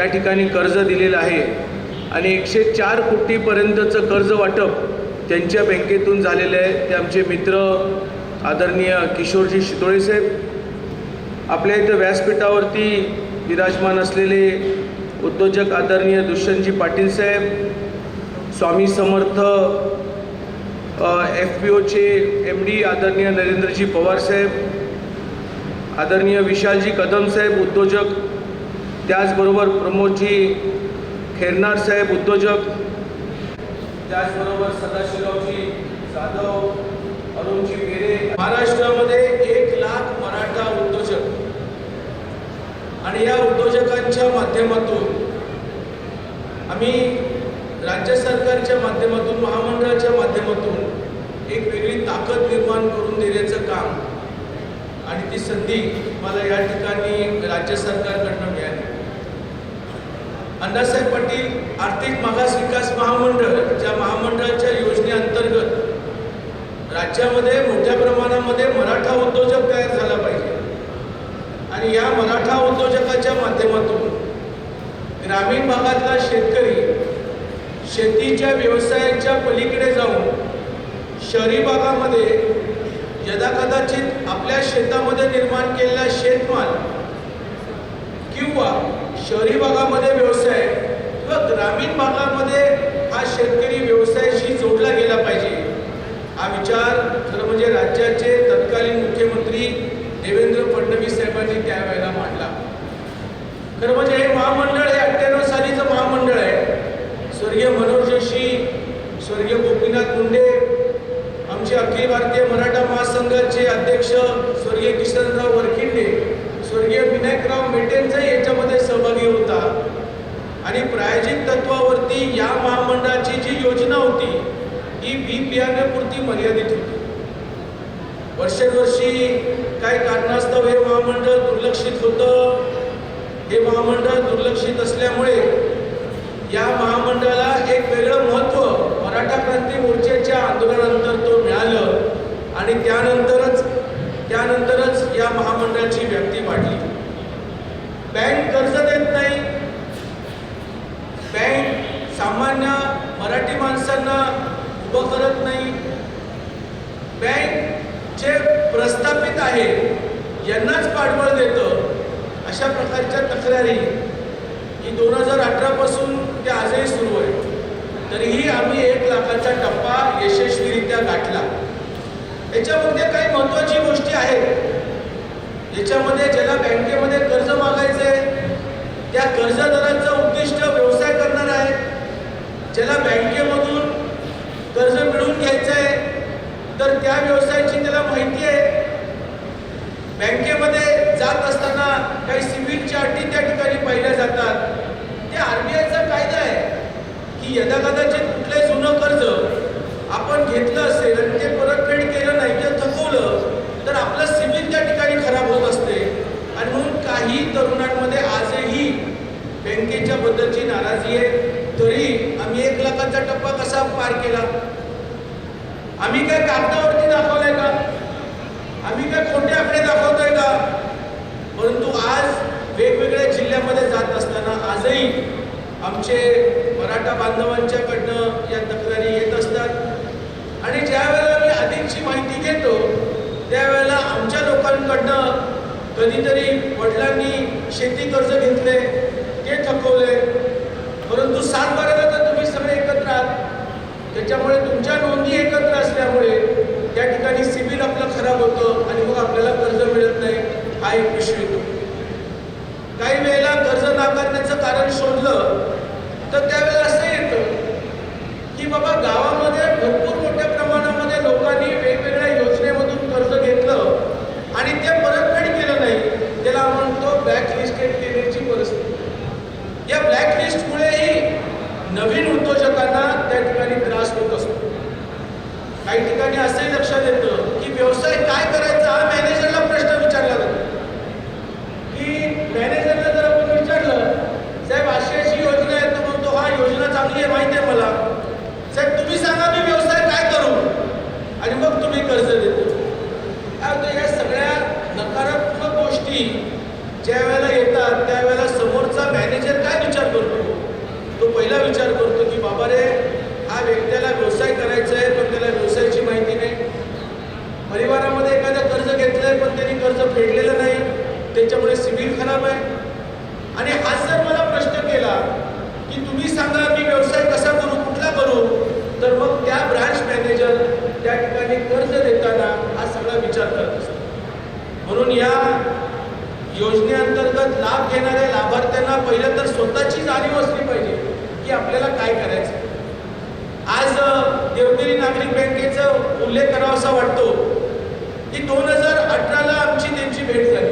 त्या ठिकाणी कर्ज दिलेलं आहे. आणि एकशे चार कोटीपर्यंतचं कर्ज वाटप त्यांच्या बँकेतून झालेलं आहे. ते आमचे मित्र आदरणीय किशोरजी शितोळे साहेब. आपल्या इथं व्यासपीठावरती विराजमान असलेले उद्योजक आदरणीय दुष्यंतजी पाटील साहेब स्वामी समर्थ एफ पी ओचे एम डी आदरणीय नरेंद्रजी पवार साहेब आदरणीय विशालजी कदम साहेब उद्योजक त्याचबरोबर प्रमोदजी खेरनार साहेब उद्योजक त्याचबरोबर सदाशिवरावजी जाधव अरुणजी पेरे महाराष्ट्रामध्ये एक लाख मराठा उद्योजक. आणि या उद्योजकांच्या माध्यमातून आम्ही राज्य सरकारच्या माध्यमातून महामंडळाच्या माध्यमातून एक वेगळी ताकद निर्माण करून देण्याचं काम आणि ती संधी मला या ठिकाणी राज्य सरकारकडनं अण्णासाहेब पाटील आर्थिक मागास विकास महामंडळ ज्या महामंडळाच्या योजनेअंतर्गत राज्यामध्ये मोठ्या प्रमाणामध्ये मराठा उद्योजक तयार झाला पाहिजे. आणि या मराठा उद्योजकाच्या माध्यमातून ग्रामीण भागातला शेतकरी शेतीच्या व्यवसायाच्या पलीकडे जाऊन शहरी भागामध्ये यदाकदाचित आपल्या शेतामध्ये निर्माण केलेला शेतमाल किंवा शहरी भागामध्ये व्यवसाय ग्रामीण भागामध्ये हा शेतकरी व्यवसायाशी जोडला गेला पाहिजे. हा विचार खरं म्हणजे राज्याचे तत्कालीन मुख्यमंत्री देवेंद्र फडणवीस साहेबांनी त्यावेळेला मांडला. खरं म्हणजे हे महामंडळ आणि प्रायोजित तत्वावरती या महामंडळाची जी योजना होती ती बी बियाण्यापुरती मर्यादित होती. वर्षानुवर्षी काही कारणास्तव हे महामंडळ दुर्लक्षित होतं. हे महामंडळ दुर्लक्षित असल्यामुळे या महामंडळाला एक वेगळं महत्त्व मराठा क्रांती मोर्चाच्या आंदोलनानंतर तो मिळालं आणि त्यानंतरच त्यानंतरच या महामंडळाची व्याप्ती वाढली बँक कर्ज देत नाही बँक सामान्य मराठी माणसांना उभं करत नाही बँक जे प्रस्थापित आहे यांनाच पाठबळ देतं. अशा प्रकारच्या तक्रारी ही दोन हजार अठरापासून ते आजही सुरू आहे तरीही आम्ही एक लाखाचा टप्पा यशस्वीरित्या गाठला. याच्यामध्ये काही महत्त्वाची गोष्टी आहेत. याच्यामध्ये ज्याला बँकेमध्ये कर्ज मागायचं आहे त्या कर्जदारांचं उद्दिष्ट व्यवसाय करणार आहे. ज्याला बँकेमधून कर्ज मिळवून घ्यायचं आहे तर त्या व्यवसायाची त्याला माहिती आहे बँकेमध्ये जात असताना काही सिबिलच्या अटी त्या ठिकाणी पाहिल्या जातात ते आर बी आयचा कायदा आहे की यदाकदाचित कुठलंही जुनं कर्ज आपण घेतलं असेल आणि ते परतफेड केलं नाही किंवा थकवलं तर आपलं सिबिल त्या ठिकाणी खराब होत असते आणि म्हणून काही तरुणांमध्ये आजही बँकेच्या बद्दलची नाराजी आहे तरी आम्ही एक लाखाचा टप्पा पार केला? आम्ही काय कागदावरती दाखवलंय का? आम्ही काय खोटे आकडे दाखवतोय का? परंतु आज वेगवेगळ्या जिल्ह्यामध्ये जात असताना आजही आमचे मराठा बांधवांच्याकडनं या तक्रारी येत असतात. आणि ज्यावेळेला मी अधिकची माहिती घेतो त्यावेळेला आमच्या लोकांकडनं कधीतरी वडिलांनी शेती कर्ज घेतले ते थकवले. परंतु सात त्याच्यामुळे तुमच्या नोंदी एकत्र असल्यामुळे त्या ठिकाणी सिबिल आपलं खराब होतं आणि मग आपल्याला कर्ज मिळत नाही हा एक विषय येतो काही वेळेला कर्ज नाकारण्याचं कारण शोधलं तर त्यावेळेला असं येतं की बाबा गावामध्ये भरपूर मोठ्या प्रमाणामध्ये लोकांनी वेगवेगळ्या योजनेमधून कर्ज घेतलं आणि ते परतफेड केलं नाही. त्याला म्हणतो ब्लॅक लिस्टेड केल्याची परिस्थिती. या ब्लॅक लिस्टमुळेही नवीन उद्योजकांना त्या ठिकाणी त्रास होत असतो. काही ठिकाणी असंही लक्षात येतं की व्यवसाय काय करायचा हा मॅनेजरला प्रश्न विचारला जातो. की मॅनेजरला जर आपण विचारलं साहेब अशी अशी योजना आहे तर म्हणतो हा योजना चांगली आहे माहिती आहे मला. साहेब तुम्ही सांगा मी व्यवसाय काय करू? आणि मग तुम्ही कर्ज देतो. या सगळ्या नकारात्मक गोष्टी ज्या वेळेला येतात त्यावेळेला त्याच्यामुळे सिबिल खराब आहे. आणि आज जर मला प्रश्न केला की तुम्ही सांगा मी व्यवसाय कसा करू कुठला करू तर मग त्या ब्रांच मॅनेजर त्या ठिकाणी कर्ज देताना हा सगळा विचार करत असतो. म्हणून या योजनेअंतर्गत लाभ घेणाऱ्या लाभार्थ्यांना पहिलं तर स्वतःची जाणीव असली पाहिजे की आपल्याला काय करायचं. आज देवगिरी नागरिक बँकेचा उल्लेख करावासा वाटतो की दोन हजार अठराला आमची त्यांची भेट झाली.